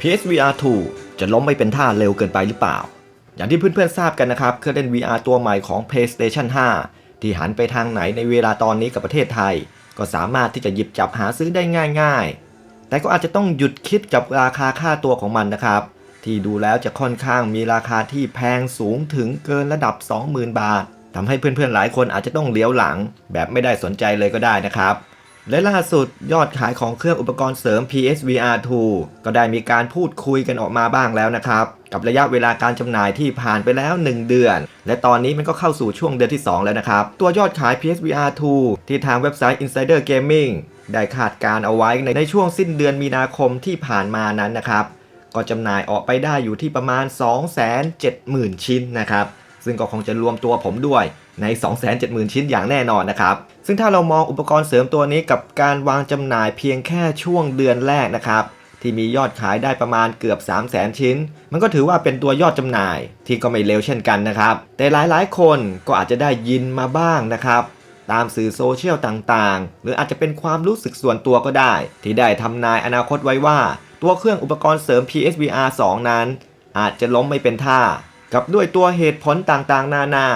PSVR 2 จะล้มไม่เป็นท่าเร็วเกินไปหรือเปล่า อย่างที่เพื่อนๆทราบกันนะครับ เครื่องเล่น VR ตัวใหม่ของ PlayStation 5 ที่หันไปทางไหนในเวลาตอนนี้กับประเทศไทย ก็สามารถที่จะหยิบจับหาซื้อได้ง่ายๆ แต่ก็อาจจะต้องหยุดคิดกับราคาค่าตัวของมันนะครับ ที่ดูแล้วจะค่อนข้างมีราคาที่แพงสูงถึงเกินระดับ 20,000 บาททำให้เพื่อนๆหลายคนอาจจะต้องเลี้ยวหลัง แบบไม่ได้สนใจเลยก็ได้นะครับ และล่าสุดยอดขายของเครื่องอุปกรณ์เสริม PSVR 2 ก็ได้มีการพูดคุยกันออกมาบ้างแล้วนะครับ กับระยะเวลาการจำหน่ายที่ผ่านไปแล้ว 1 เดือน และตอนนี้มันก็เข้าสู่ช่วงเดือนที่ 2 แล้วนะครับ ตัวยอดขาย PSVR 2 ที่ทางเว็บไซต์ Insider Gaming ได้คาดการเอาไว้ในในช่วงสิ้นเดือนมีนาคมที่ผ่านมานั้นนะครับ ก็จำหน่ายออกไปได้อยู่ที่ประมาณ 270,000 ชิ้นนะครับ ซึ่งก็คงจะรวมตัวผมด้วยใน 270,000 ชิ้นอย่างแน่นอนนะครับ ซึ่งถ้าเรามองอุปกรณ์เสริมตัวนี้กับการวางจำหน่ายเพียงแค่ช่วงเดือนแรกนะครับที่มียอดขายได้ประมาณเกือบ 3 0 0 0 0 0 ชิ้น มันก็ถือว่าเป็นตัวยอดจำหน่ายที่ก็ไม่เลวเช่นกันนะครับ แต่หลายๆ คนก็อาจจะได้ยินมาบ้างนะครับตามสื่อโซเชียลต่างๆ หรืออาจจะเป็นความรู้สึกส่วนตัวก็ได้ ที่ได้ทำนายอนาคตไว้ว่า ตัวเครื่องอุปกรณ์เสริม PSVR 2 นั้น อาจจะล้มไม่เป็นท่า กับด้วยตัวเหตุผลต่างๆ นานา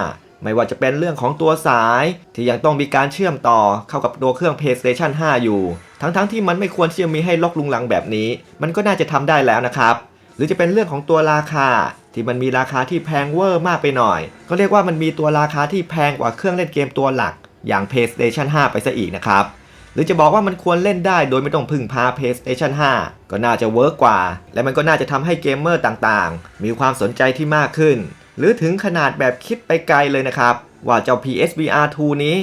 ไม่ว่าจะเป็นเรื่องของตัวสาย ที่ยังต้องมีการเชื่อมต่อเข้ากับตัวเครื่อง PlayStation 5 อยู่ ทั้งๆที่มันไม่ควรที่จะมีให้ล็อกลุงลังแบบนี้ มันก็น่าจะทำได้แล้วนะครับหรือจะเป็นเรื่องของตัวราคา ที่มันมีราคาที่แพงเวอร์มากไปหน่อย ก็เรียกว่ามันมีตัวราคาที่แพงกว่าเครื่องเล่นเกมตัวหลัก อย่าง PlayStation 5 ไปซะอีกนะครับ หรือจะบอกว่ามันควรเล่นได้โดยไม่ต้องพึ่งพา PlayStation 5 ก็น่าจะเวิร์กกว่า และมันก็น่าจะทำให้เกมเมอร์ต่างๆ มีความสนใจที่มากขึ้น หรือถึงขนาดแบบคิดไปไกลเลยนะครับ ว่าเจ้า PSVR 2 นี้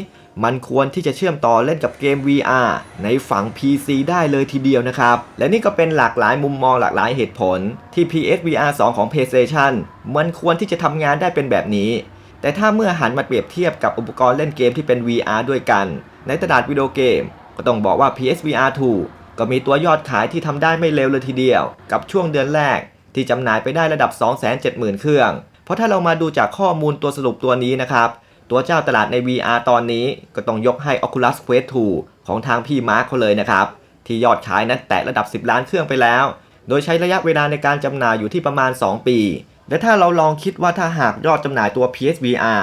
มันควรที่จะเชื่อมต่อเล่นกับเกม VR ในฝั่ง PC ได้เลยทีเดียวนะครับ และนี่ก็เป็นหลากหลายมุมมองหลากหลายเหตุผลที่ PSVR 2 ของ PlayStation มันควรที่จะทำงานได้เป็นแบบนี้แต่ถ้าเมื่อหันมาเปรียบเทียบกับอุปกรณ์เล่นเกมที่เป็น VR ด้วยกัน ในตลาดวิดีโอเกม ก็ต้องบอกว่า PSVR 2 ก็มีตัวยอดขายที่ทำได้ไม่เร็วเลยทีเดียว กับช่วงเดือนแรก ที่จำหน่ายไปได้ระดับ 270,000 เครื่อง เพราะถ้าเรามาดูจากข้อมูลตัวสรุปตัวนี้นะครับ ตัวเจ้าตลาดใน VR ตอนนี้ก็ต้องยกให้ Oculus Quest 2 ของทางพี่มาร์คเขาเลยนะครับ ที่ยอดขายนั้นแตะระดับ 10 ล้านเครื่องไปแล้ว โดยใช้ระยะเวลาในการจำหน่ายอยู่ที่ประมาณ 2 ปี และถ้าเราลองคิดว่าถ้าหากยอดจำหน่ายตัว PSVR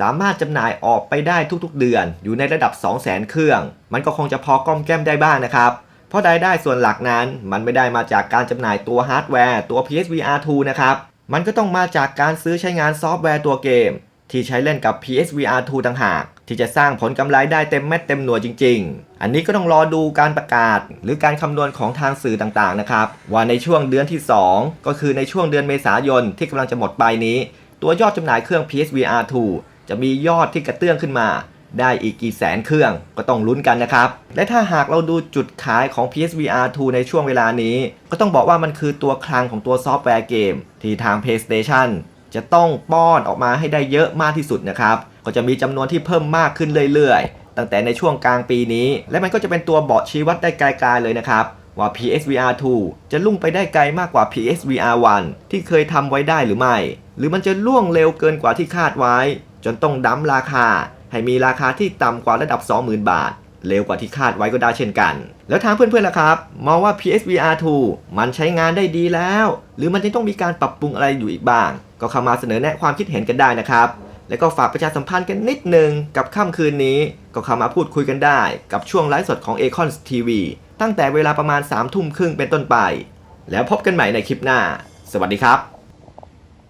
สามารถจำหน่ายออกไปได้ทุกๆเดือน อยู่ในระดับ 200,000 เครื่อง มันก็คงจะพอก้อมแก้มได้บ้างนะครับ เพราะรายได้ส่วนหลักนั้น มันไม่ได้มาจากการจำหน่ายตัวฮาร์ดแวร์ตัว PSVR 2 นะครับ มันก็ต้องมาจากการซื้อใช้งานซอฟต์แวร์ตัวเกม ที่ใช้เล่นกับ PSVR 2 ต่างหาก ที่จะสร้างผลกำไรได้เต็มเม็ดเต็มหน่วยจริง ๆ อันนี้ก็ต้องรอดูการประกาศ หรือการคำนวณของทางสื่อต่างๆนะครับว่าในช่วงเดือนที่ 2 ก็คือในช่วงเดือนเมษายนที่กำลังจะหมดไปนี้ ตัวยอดจำหน่ายเครื่อง PSVR 2 จะมียอดที่กระเตื้องขึ้นมา ได้อีกกี่แสนเครื่องก็ต้องลุ้นกันนะครับ และถ้าหากเราดูจุดขายของ PSVR 2 ในช่วงเวลานี้ ก็ต้องบอกว่ามันคือตัวคลังของตัวซอฟต์แวร์เกม ที่ทาง PlayStation จะต้องป้อนออกมาให้ได้เยอะมากที่สุดนะครับ ก็จะมีจำนวนที่เพิ่มมากขึ้นเรื่อยๆ ตั้งแต่ในช่วงกลางปีนี้ และมันก็จะเป็นตัวบอกชี้วัดได้ไกลๆเลยนะครับว่า PSVR 2 จะลุ่งไปได้ไกลมากกว่า PSVR 1 ที่เคยทำไว้ได้หรือไม่ หรือมันจะล่วงเร็วเกินกว่าที่คาดไว้ จนต้องดั้มราคา ให้มีราคาที่ต่ำกว่าระดับ 20,000 บาท เร็วกว่าที่คาดไว้ก็ได้เช่นกัน แล้วทางเพื่อนๆล่ะครับ มองว่า PSVR 2 มันใช้งานได้ดีแล้ว หรือมันจะต้องมีการปรับปรุงอะไรอยู่อีกบ้าง ก็เข้ามาเสนอแนะความคิดเห็นกันได้นะครับแล้วก็ฝากประชาสัมพันธ์กันนิดนึงกับค่ำคืนนี้ ก็เข้ามาพูดคุยกันได้ กับช่วงไลฟ์สดของ a c o n TV ตั้งแต่เวลาประมาณ3ทุ่มครึ่งเป็นต้นไป แล้วพบกันใหม่ในคลิปหน้า สวัสดีครับ